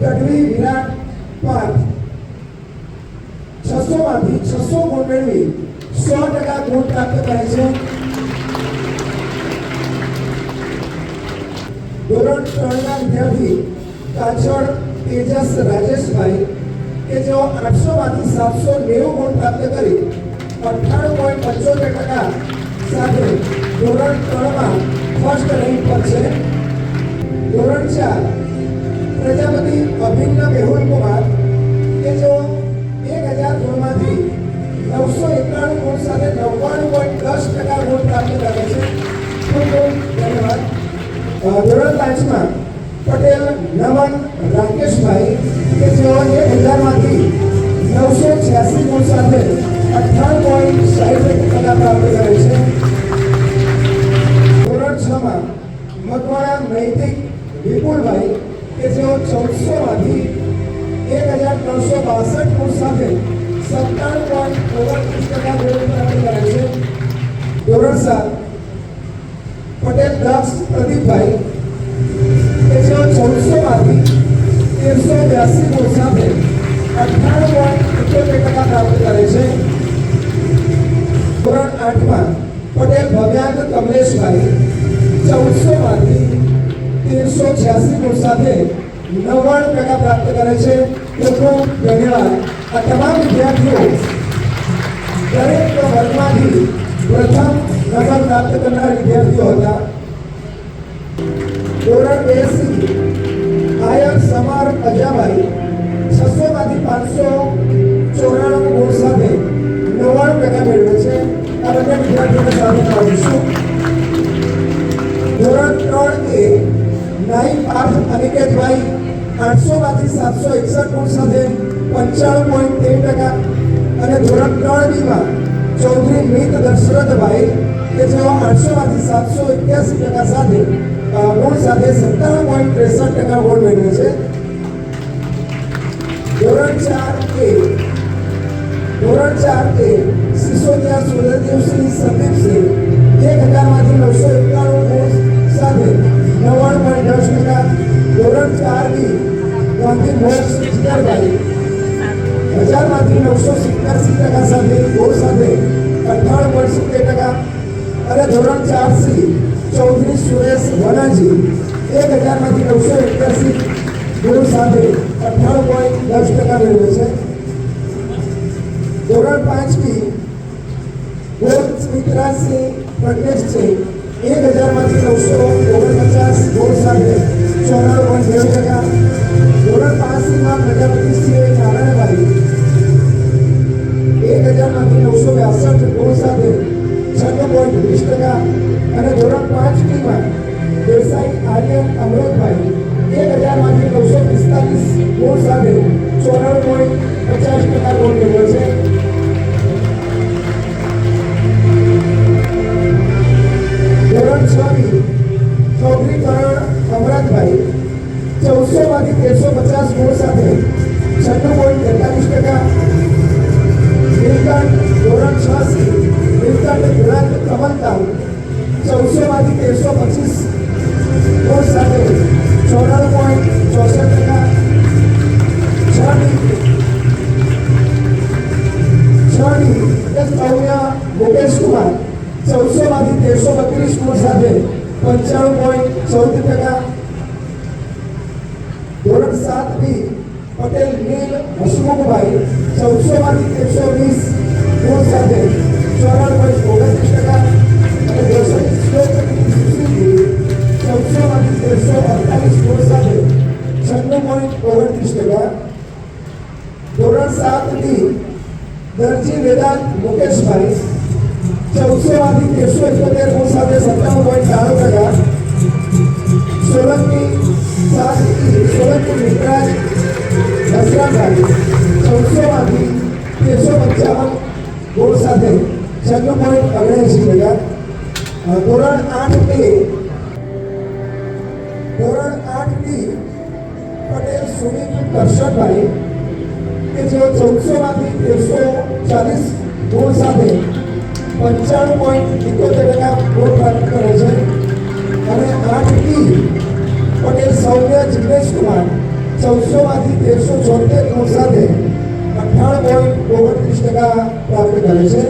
ગઢવી વિરાટ પાર્થ. છસો માંથી છસો ગુણ મેળવી સો ટકા ગુણ પ્રાપ્ત કરે છે. ધોરણ ત્રણના વિદ્યાર્થી કાછડ તેજસ રાજેશભાઈ કે જેઓ આઠસો માંથી સાતસો નેવું ગુણ પ્રાપ્ત કરી અઠ્ઠાણું પોઈન્ટ પંચોતેર ટકા સાથે ધોરણ ત્રણમાં ફર્સ્ટ રેન્ક પર છે. ધોરણ ચાર પ્રજાપતિ અભિન્ન મેહુલ કુમાર, કે જેઓ એક હજાર ગુણમાંથી નવસો એકાણું ગુણ સાથે નવ્વાણું પોઈન્ટ દસ ટકા ગુણ પ્રાપ્ત કરે છે. ખૂબ ખૂબ ધન્યવાદ. ધોરણ પાંચમાં પટેલ નમન રાકેશભાઈ, કે જેઓ એક હજારમાંથી નવસો છ્યાસી ગુણ સાથે અઠ્ઠાણું પોઈન્ટ સાહીઠ ટકા પ્રાપ્ત કરે છે. ધોરણ છમાં મકવાણા, નૈતિક, વિપુલભાઈ કે જેઓ ચૌદસો માંથી એક હજાર ત્રણસો બાસઠ ગુણ સાથે સત્તાણું પોઈન્ટ ઓગણત્રીસ ટકા પ્રાપ્ત કરે છે. ધોરણ સાત, પટેલ દાસ પ્રદીપભાઈ, કે જેઓ ચૌદસો માંથી તેરસો બ્યાસી ગુણ સાથે અઠ્ઠાણું છ્યાસી ગુણ સાથે નવ્વાણું ટકા પ્રાપ્ત કરે છે. ખૂબ ખૂબ ધન્યવાદ આ તમામ વિદ્યાર્થીઓ દરેક વર્ગમાંથી પ્રથમ નંબર પ્રાપ્ત કરનાર વિદ્યાર્થીઓ હતા. ધોરણ એસી આયર સમાર અજાભાઈ છસો માંથી પાંચસો ચોરાણું ગુણ સાથે નવ્વાણું ટકા મેળવે છે. આ બધા વિદ્યાર્થીઓને સામે આવીશું ધોરણ ત્રણ એ નાઈ પાર્થ અનિકેતભાઈ આઠસો માંથી સાતસો એકસઠ ગુણ સાથે પંચાણું પોઈન્ટ તેર ટકા અને ધોરણ ત્રણ બીમાં ચૌધરી મિત દશરથભાઈ કે જેઓ આઠસો માંથી સાતસો એક્યાસી ટકા સાથે ગુણ સાથે સત્તાણું પોઈન્ટ ત્રેસઠ ટકા ગુણ મેળવે છે. ધોરણ ચાર એ ધોરણ ચાર એ સિસોદિયા સુરદેવસિંહ સંદીપસિંહ એક હજારમાંથી નવસો હજારમાંથી નવસો સિત્યાસી ટકા સાથે ગોળ સાથે અઠ્ઠાણું પોઈન્ટ સિત્તેર ટકા. અને ધોરણ ચાર સી, ચૌધરી સુરેશ ધનાજી એક હજારમાંથી નવસો એક્યાસી ગુણ સાથે અઠ્ઠાણું પોઈન્ટ દસ ટકા મેળવે છે. ધોરણ પાંચમી ગોળ પ્રજ્ઞેશ છે, એક હજારમાંથી નવસો ઓગણપચાસ ગોળ સાથે ચોરાણું પોઈન્ટ નેવું ટકા. ધોરણ પાંચમીમાં પ્રજાપતિસિંહ નારાયણભાઈ એક નવસો બાસઠ ગોળ સાથે છન્નું પોઈન્ટ વીસ ટકા અને ધોરણ પાંચ ટીમાં દેસાઈ આર્યન અમૃતભાઈ એક હજારમાંથી નવસો પિસ્તાલીસ ગોળ સાથે ચોરાણું પોઈન્ટ પચાસ ટકા ગુણ મેળવ્યો છે. છ પચીસ ગુણ સાથે ચોરાણું પોઈન્ટ ચોસઠ ટકા એસ સૌમ્ય મુકેશ કુમાર ચૌદસો તેરસો બત્રીસ ગુણ સાથે પંચાણું પોઈન્ટ ચૌદ ટકા ધોરણ સાત બી પટેલ નીલ હસમુખભાઈ ચૌદસો માંથી તેરસો વીસ ગુણ સાથે ચોરાણું પોઈન્ટ ઓગણત્રીસ ટકા અને દેશોની શ્રેષ્ઠ સુશીલજી માંથી તેરસો અડતાલીસ ગુણ સાથે છન્નું પોઈન્ટ ઓગણત્રીસ ટકા ધોરણ સાતની દરજી વેદાંત મુકેશભાઈ ચૌદસો માંથી તેરસો એકોતેર ગુણ સાથે સત્તાવન પોઈન્ટ ત્રાણું ટકા સોલંકી સાત ઈ સોલંકી મિત્રાજ દસરાભાઈ ચૌદસો માંથી તેરસો પંચાવન સાથે છન્નું પોઈન્ટ ઓગણએંસી ટકા ધોરણ આઠ એ ધોરણ આઠ બી પટેલ સુમિત કરશનભાઈ કે જેઓ ચૌદસો માંથી તેરસો ચાલીસ ગુણ સાથે પંચાણું પોઈન્ટ ઇકોતેર ટકા ગુણ પ્રાપ્ત કરે છે. અને આઠ બી પટેલ સૌમ્ય જિગ્નેશ કુમાર ચૌદસોમાંથી તેરસો છોતેર ગુણ સાથે અઠ્ઠાણું પોઈન્ટ ઓગણત્રીસ ટકા પ્રાપ્ત કરે છે.